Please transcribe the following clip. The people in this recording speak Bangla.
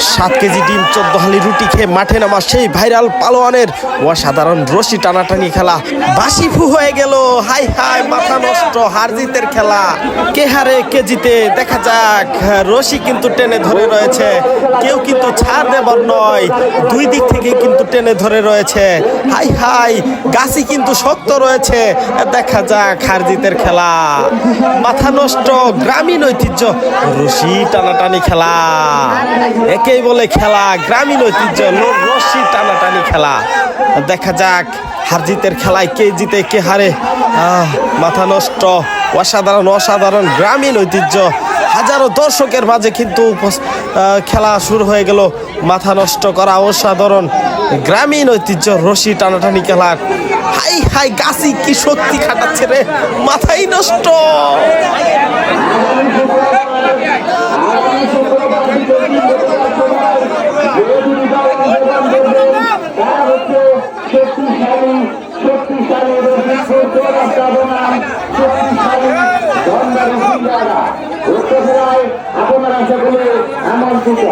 সাত কেজি ডিম, চোদ্দ হালি রুটি খেয়ে মাঠে নামা সেই ভাইরাল পালোয়ানের অসাধারণ রশি টানাটানি খেলা। বাসি ফু হয়ে গেল, হাই হাই, মাথা নষ্ট, হারজিতের খেলা। কে হারে, কে জিতে, দেখা যাক। রশি কিন্তু টেনে ধরে রয়েছে। কেউ কিন্তু ছাড় দেবার নয়। দুই দিক থেকে কিন্তু টেনে ধরে রয়েছে। হাই হাই, গাছি কিন্তু শক্ত রয়েছে। দেখা যাক হারজিতের খেলা। মাথা নষ্ট, গ্রামীণ ঐতিহ্য, রশি টানাটানি খেলা। একেই বলে খেলা, গ্রামীণ ঐতিহ্য ল- রশি টানাটানি খেলা। দেখা যাক হার জিতের খেলায় কে জিতে, কে হারে। মাথা নষ্ট, অসাধারণ অসাধারণ গ্রামীণ ঐতিহ্য। হাজারো দর্শকের মাঝে কিন্তু খেলা শুরু হয়ে গেল। মাথা নষ্ট করা অসাধারণ গ্রামীণ ঐতিহ্য রশি টানাটানি খেলা। হাই হাই, গাছি কি শক্তি খাটাচ্ছে রে? মাথাই নষ্ট। শক্তিশালী শক্তিশালী শক্তিশালী ধর্মের আপনারা সকলে আমন্ত্রিত